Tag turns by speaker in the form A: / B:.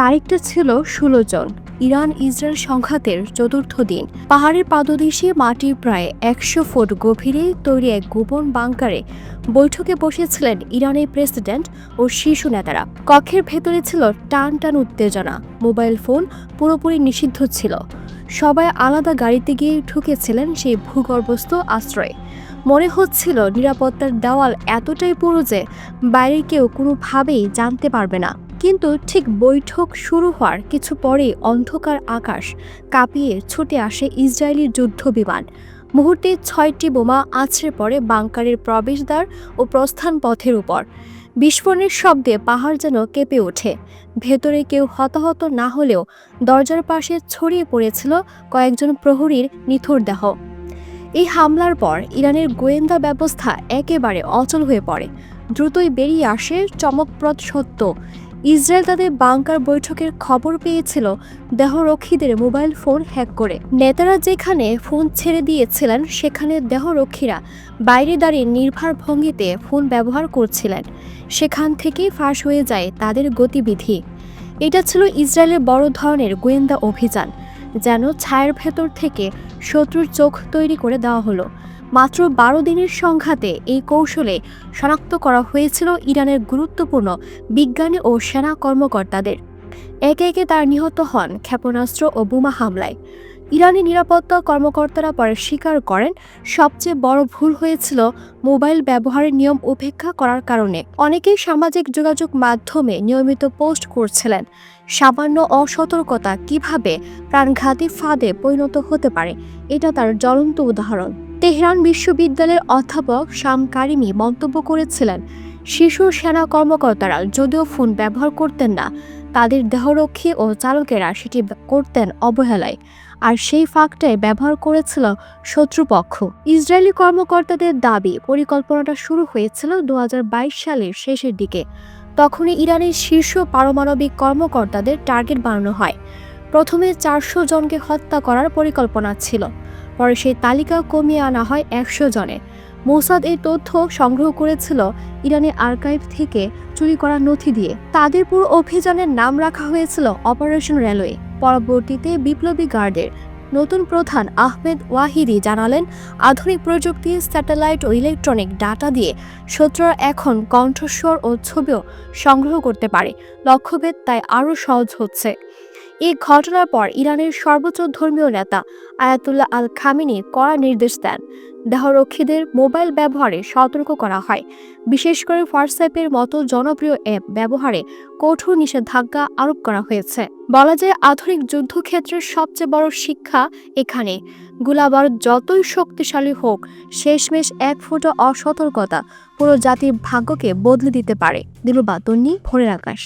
A: তারিখটা ছিল ষোলো জন। ইরান ইসরায়েল সংঘাতের চতুর্থ দিন। পাহাড়ের পাদদেশে মাটির প্রায় একশো ফুট গভীরে তৈরি এক গোপন বাংকারে বৈঠকে বসেছিলেন ইরানের প্রেসিডেন্ট ও শীর্ষ নেতারা। কক্ষের ভেতরে ছিল টান টান উত্তেজনা। মোবাইল ফোন পুরোপুরি নিষিদ্ধ ছিল। সবাই আলাদা গাড়িতে গিয়ে ঢুকেছিলেন সেই ভূগর্ভস্থ আশ্রয়ে। মনে হচ্ছিল নিরাপত্তার দেওয়াল এতটাই পুরো যে বাইরে কেউ কোনোভাবেই জানতে পারবে না। কিন্তু ঠিক বৈঠক শুরু হওয়ার কিছু পরেই অন্ধকার আকাশ কাঁপিয়ে ছুটে আসে ইসরায়েলি যুদ্ধ বিমান। মুহূর্তে ছয়টি বোমা আছড়ে পড়ে বাংকারের প্রবেশদ্বার ও প্রস্থান পথের উপর। বিস্ফোরণের শব্দে পাহাড় যেন কেঁপে ওঠে। ভেতরে কেউ হতাহত না হলেও দরজার পাশে ছড়িয়ে পড়েছিল কয়েকজন প্রহরীর নিথর দেহ। এই হামলার পর ইরানের গোয়েন্দা ব্যবস্থা একেবারে অচল হয়ে পড়ে। দ্রুতই বেরিয়ে আসে চমকপ্রদ সত্য। ইসরায়েল তাদের বাংকার বৈঠকের খবর পেয়েছিল দেহরক্ষীদের মোবাইল ফোন হ্যাক করে। নেতারা যেখানে ফোন ছেড়ে দিয়েছিলেন, সেখানে দেহরক্ষীরা বাইরে দাঁড়িয়ে নির্ভার ভঙ্গিতে ফোন ব্যবহার করছিলেন। সেখান থেকেই ফাঁস হয়ে যায় তাদের গতিবিধি। এটা ছিল ইসরায়েলের বড় ধরনের গোয়েন্দা অভিযান, যেন ছায়ের ভেতর থেকে শত্রুর চোখ তৈরি করে দেওয়া হলো। মাত্র বারো দিনের সংঘাতে এই কৌশলে শনাক্ত করা হয়েছিল ইরানের গুরুত্বপূর্ণ বিজ্ঞানী ও সেনা কর্মকর্তাদের। একে একে তার নিহত হন ক্ষেপণাস্ত্র ও বোমা হামলায়। ইরানি নিরাপত্তা কর্মকর্তারা পরে স্বীকার করেন, সবচেয়ে বড় ভুল হয়েছিল মোবাইল ব্যবহারের নিয়ম উপেক্ষা করার কারণে। অনেকেই সামাজিক যোগাযোগ মাধ্যমে নিয়মিত পোস্ট করছিলেন, সামান্য অসতর্কতা কীভাবে প্রাণঘাতী ফাঁদে পরিণত হতে পারে, এটা তার জ্বলন্ত উদাহরণ। তেহরান বিশ্ববিদ্যালয়ের অধ্যাপক শাম কারিমি মন্তব্য করেছিলেন, শিশু সেনা কর্মকর্তারা যদিও ফোন ব্যবহার করতেন না, তাদের দেহরক্ষী ও চালকেরা সেটি করতেন অবহেলায়, আর সেই ফাঁকটাই ব্যবহার করেছিল শত্রুপক্ষ। ইসরায়েলি কর্মকর্তাদের দাবি, পরিকল্পনাটা শুরু হয়েছিল দু হাজার বাইশ সালের শেষের দিকে। তখনই ইরানের শীর্ষ পারমাণবিক কর্মকর্তাদের টার্গেট বানানো হয়। প্রথমে চারশো জনকে হত্যা করার পরিকল্পনা ছিল। পরে সেই তালিকা কমিয়ে আনা হয় একশো জনে। মোসাদ এই তথ্য সংগ্রহ করেছিল ইরানের আর্কাইভ থেকে চুরি করা নথি দিয়ে। তাদের পুরো অভিযানের নাম রাখা হয়েছিল অপারেশন রেলওয়ে। পরবর্তীতে বিপ্লবী গার্ডের নতুন প্রধান আহমেদ ওয়াহিদি জানালেন, আধুনিক প্রযুক্তি, স্যাটেলাইট ও ইলেকট্রনিক ডাটা দিয়ে শত্রুরা এখন কণ্ঠস্বর ও ছবিও সংগ্রহ করতে পারে। লক্ষ্যভেদ তাই আরও সহজ হচ্ছে। এই ঘটনার পর ইরানের সর্বোচ্চ ধর্মীয় নেতা আয়াতুল্লাহ আল খামিনি কড়া নির্দেশ দেন। দেহরক্ষীদের মোবাইল ব্যবহারে সতর্ক করা হয়। বিশেষ করে হোয়াটসঅ্যাপের মতো জনপ্রিয় অ্যাপ ব্যবহারে কঠোর নিষেধাজ্ঞা আরোপ করা হয়েছে। বলা যায়, আধুনিক যুদ্ধক্ষেত্রের সবচেয়ে বড় শিক্ষা এখানে। গুলাবার যতই শক্তিশালী হোক, শেষমেশ এক ফুটো অসতর্কতা পুরো জাতির ভাগ্যকে বদলে দিতে পারে। দিলুবা তন্নি, ভোরের আকাশ।